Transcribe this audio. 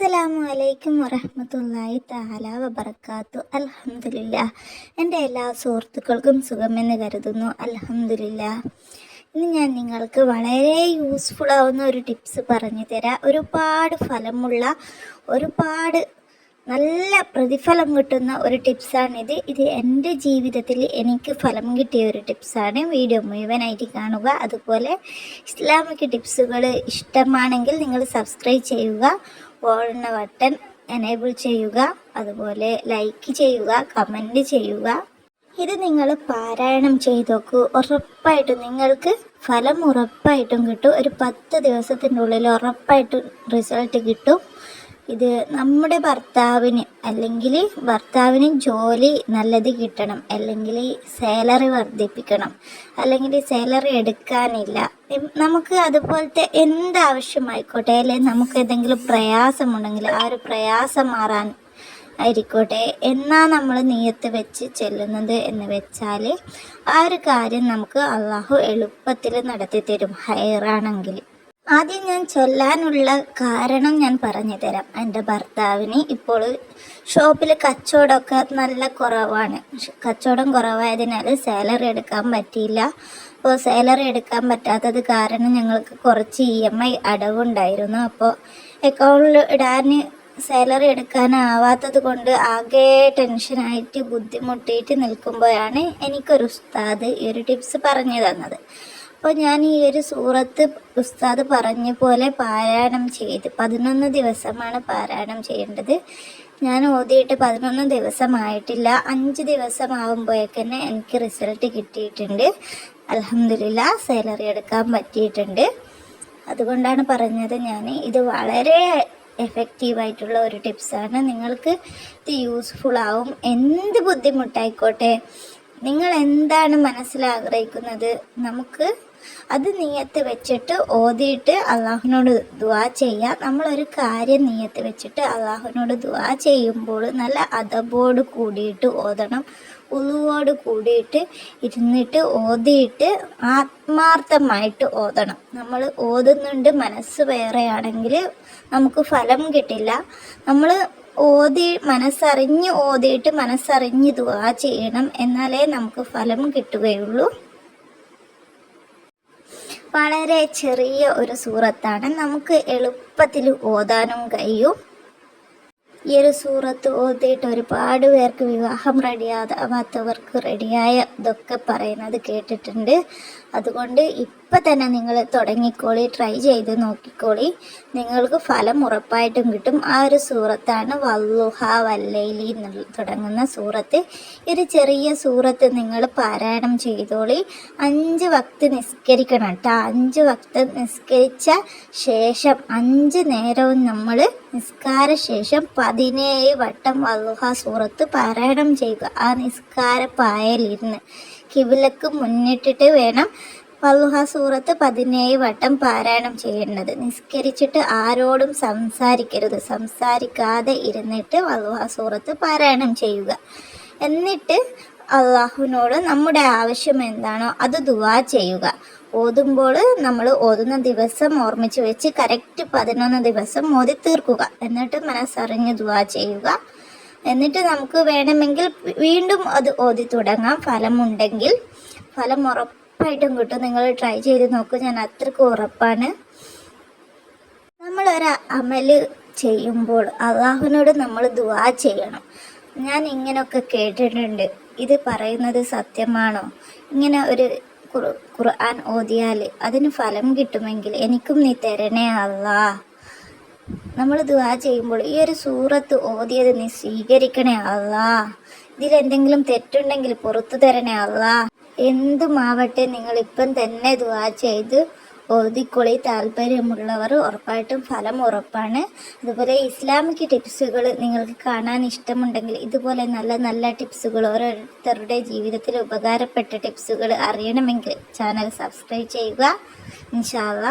അസ്സലാമു അലൈക്കും വറഹമത്തല്ലായി താല വബർക്കാത്തു അലഹമില്ല എന്റെ എല്ലാ സുഹൃത്തുക്കൾക്കും സുഖമെന്ന് കരുതുന്നു. അലഹമില്ല ഇന്ന് ഞാൻ നിങ്ങൾക്ക് വളരെ യൂസ്ഫുൾ ആവുന്ന ഒരു ടിപ്സ് പറഞ്ഞു തരാം. ഒരുപാട് ഫലമുള്ള ഒരുപാട് നല്ല പ്രതിഫലം കിട്ടുന്ന ഒരു ടിപ്സാണിത് ഇത് എന്റെ ജീവിതത്തിൽ എനിക്ക് ഫലം കിട്ടിയ ഒരു ടിപ്സാണ് വീഡിയോ മുഴുവനായിട്ട് കാണുക. അതുപോലെ ഇസ്ലാമിക് ടിപ്സുകൾ ഇഷ്ടമാണെങ്കിൽ നിങ്ങൾ സബ്സ്ക്രൈബ് ചെയ്യുക. ഓടുന്ന ബട്ടൺ എനേബിൾ ചെയ്യുക അതുപോലെ ലൈക്ക് ചെയ്യുക കമന്റ് ചെയ്യുക. ഇത് നിങ്ങൾ പാരായണം ചെയ്ത് നോക്കൂ. ഉറപ്പായിട്ടും നിങ്ങൾക്ക് ഫലം ഉറപ്പായിട്ടും കിട്ടും. ഒരു പത്ത് ദിവസത്തിന്റെ ഉള്ളിൽ ഉറപ്പായിട്ടും റിസൾട്ട് കിട്ടും. ഇത് നമ്മുടെ ഭർത്താവിന് അല്ലെങ്കിൽ ഭർത്താവിന് ജോലി നല്ലത് കിട്ടണം അല്ലെങ്കിൽ സാലറി വർദ്ധിപ്പിക്കണം അല്ലെങ്കിൽ സാലറി എടുക്കാനില്ല. നമുക്ക് അതുപോലത്തെ എന്താവശ്യമായിക്കോട്ടെ അല്ലെങ്കിൽ നമുക്ക് എന്തെങ്കിലും പ്രയാസമുണ്ടെങ്കിൽ ആ ഒരു പ്രയാസം മാറാൻ ആയിരിക്കോട്ടെ. എന്നാ നമ്മൾ നീയത്ത് വെച്ച് ചെല്ലുന്നത് എന്ന് വെച്ചാൽ ആ ഒരു കാര്യം നമുക്ക് അള്ളാഹു എളുപ്പത്തിൽ നടത്തി തരും ഹയറാണെങ്കിൽ ആദ്യം ഞാൻ ചൊല്ലാനുള്ള കാരണം ഞാൻ പറഞ്ഞു തരാം. എന്റെ ഭർത്താവിന് ഇപ്പോൾ ഷോപ്പിൽ കച്ചവടമൊക്കെ നല്ല കുറവാണ്. കച്ചവടം കുറവായതിനാൽ സാലറി എടുക്കാൻ പറ്റിയില്ല. അപ്പോൾ സാലറി എടുക്കാൻ പറ്റാത്തത് കാരണം ഞങ്ങൾക്ക് കുറച്ച് ഇ എം ഐ അടവുണ്ടായിരുന്നു. അപ്പോൾ അക്കൗണ്ടിൽ ഇടാൻ സാലറി എടുക്കാനാവാത്തത് കൊണ്ട് ആകെ ടെൻഷനായിട്ട് ബുദ്ധിമുട്ടിയിട്ട് നിൽക്കുമ്പോഴാണ് എനിക്കൊരു ഉസ്താദ് ഈ ഒരു ടിപ്സ് പറഞ്ഞു തന്നത്. അപ്പോൾ ഞാൻ ഈ ഒരു സൂറത്ത് ഉസ്താദ് പറഞ്ഞ പോലെ പാരായണം ചെയ്ത് പതിനൊന്ന് ദിവസമാണ് പാരായണം ചെയ്യേണ്ടത്. ഞാൻ ഓതിയിട്ട് പതിനൊന്ന് ദിവസമായിട്ടില്ല. അഞ്ച് ദിവസമാകുമ്പോഴേക്കന്നെ എനിക്ക് റിസൾട്ട് കിട്ടിയിട്ടുണ്ട്. അലഹമില്ല സാലറി എടുക്കാൻ പറ്റിയിട്ടുണ്ട്. അതുകൊണ്ടാണ് പറഞ്ഞത് ഞാൻ. ഇത് വളരെ എഫക്റ്റീവായിട്ടുള്ള ഒരു ടിപ്സാണ്. നിങ്ങൾക്ക് ഇത് യൂസ്ഫുൾ ആവും. എന്ത് ബുദ്ധിമുട്ടായിക്കോട്ടെ. നിങ്ങൾ എന്താണ് മനസ്സിലാഗ്രഹിക്കുന്നത് നമുക്ക് അത് നീയത്ത് വെച്ചിട്ട് ഓതിയിട്ട് അള്ളാഹുവിനോട് ദുവാ ചെയ്യാം. നമ്മളൊരു കാര്യം നീയത്ത് വെച്ചിട്ട് അള്ളാഹുവിനോട് ദുവാ ചെയ്യുമ്പോൾ നല്ല അതബോട് കൂടിയിട്ട് ഓതണം. ഉളുവോട് കൂടിയിട്ട് ഇരുന്നിട്ട് ഓതിയിട്ട് ആത്മാർത്ഥമായിട്ട് ഓതണം. നമ്മൾ ഓതുന്നുണ്ട് മനസ്സ് വേറെയാണെങ്കിൽ നമുക്ക് ഫലം കിട്ടില്ല. നമ്മൾ ഓതി മനസ്സറിഞ്ഞ് ഓതിയിട്ട് മനസ്സറിഞ്ഞ് ദുവാ ചെയ്യണം. എന്നാലേ നമുക്ക് ഫലം കിട്ടുകയുള്ളൂ. വളരെ ചെറിയ ഒരു സൂറത്താണ്. നമുക്ക് എളുപ്പത്തിൽ ഓതാനും കഴിയും. ഈ ഒരു സൂറത്ത് ഓതിയിട്ട് ഒരുപാട് പേർക്ക് വിവാഹം റെഡിയാകാത്തവർക്ക് റെഡിയായ ഇതൊക്കെ പറയുന്നത് കേട്ടിട്ടുണ്ട്. അതുകൊണ്ട് ഇപ്പം തന്നെ നിങ്ങൾ തുടങ്ങിക്കോളി ട്രൈ ചെയ്ത് നോക്കിക്കോളി. നിങ്ങൾക്ക് ഫലം ഉറപ്പായിട്ടും കിട്ടും. ആ ഒരു സൂറത്താണ് വല്ലുഹ വല്ലയിലി തുടങ്ങുന്ന സൂറത്ത്. ഒരു ചെറിയ സൂറത്ത് നിങ്ങൾ പാരായണം ചെയ്തോളി. അഞ്ച് വക്ത് നിസ്കരിക്കണം കേട്ടോ. അഞ്ച് വക്ത് നിസ്കരിച്ച ശേഷം അഞ്ച് നേരവും നമ്മൾ നിസ്കാര ശേഷം പതിനേഴ് വട്ടം വല്ലുഹ സൂറത്ത് പാരായണം ചെയ്യുക. ആ നിസ്കാര പായലിരുന്ന് കിബിലക്ക് മുന്നിട്ടിട്ട് വേണം വല്ലുഹ സൂറത്ത് പതിനേഴ് വട്ടം പാരായണം ചെയ്യേണ്ടത്. നിസ്കരിച്ചിട്ട് ആരോടും സംസാരിക്കരുത്. സംസാരിക്കാതെ ഇരുന്നിട്ട് വള്ളുഹ സൂറത്ത് പാരായണം ചെയ്യുക. എന്നിട്ട് അള്ളാഹുവിനോട് നമ്മുടെ ആവശ്യം എന്താണോ അത് ദുവാ ചെയ്യുക. ഓതുമ്പോൾ നമ്മൾ ഓതുന്ന ദിവസം ഓർമ്മിച്ച് വെച്ച് കറക്റ്റ് പതിനൊന്ന് ദിവസം ഓതി തീർക്കുക. എന്നിട്ട് മനസ്സറിഞ്ഞ് ദുവാ ചെയ്യുക. എന്നിട്ട് നമുക്ക് വേണമെങ്കിൽ വീണ്ടും അത് ഓതി തുടങ്ങാം. ഫലമുണ്ടെങ്കിൽ ഫലം ഉറപ്പായിട്ടും കിട്ടും. നിങ്ങൾ ട്രൈ ചെയ്ത് നോക്കൂ. ഞാൻ അത്രയ്ക്ക് ഉറപ്പാണ്. നമ്മളൊരു അമൽ ചെയ്യുമ്പോൾ അള്ളാഹുവിനോട് നമ്മൾ ദുവാ ചെയ്യണം. ഞാൻ ഇങ്ങനെയൊക്കെ കേട്ടിട്ടുണ്ട്. ഇത് പറയുന്നത് സത്യമാണോ? ഇങ്ങനെ ഒരു ഖുർ- ഖുർആൻ ഓതിയാൽ അതിന് ഫലം കിട്ടുമെങ്കിൽ എനിക്കും നീ തരണേ അല്ലാ നമ്മൾ ദുവാ ചെയ്യുമ്പോൾ ഈ ഒരു സൂറത്ത് ഓതിയത് നീ സ്വീകരിക്കണേ അല്ലാ ഇതിലെന്തെങ്കിലും തെറ്റുണ്ടെങ്കിൽ പുറത്തു തരണേ അല്ലാ എന്തുമാവട്ടെ നിങ്ങൾ ഇപ്പം തന്നെ ദുആ ചെയ്ത് ഓതിക്കൊളി താല്പര്യമുള്ളവർ ഉറപ്പായിട്ടും ഫലം ഉറപ്പാണ്. അതുപോലെ ഇസ്ലാമിക് ടിപ്സുകൾ നിങ്ങൾക്ക് കാണാൻ ഇഷ്ടമുണ്ടെങ്കിൽ ഇതുപോലെ നല്ല നല്ല ടിപ്സുകൾ ഓരോരുത്തരുടെ ജീവിതത്തിൽ ഉപകാരപ്പെട്ട ടിപ്സുകൾ അറിയണമെങ്കിൽ ചാനൽ സബ്സ്ക്രൈബ് ചെയ്യുക. ഇൻഷാല്ല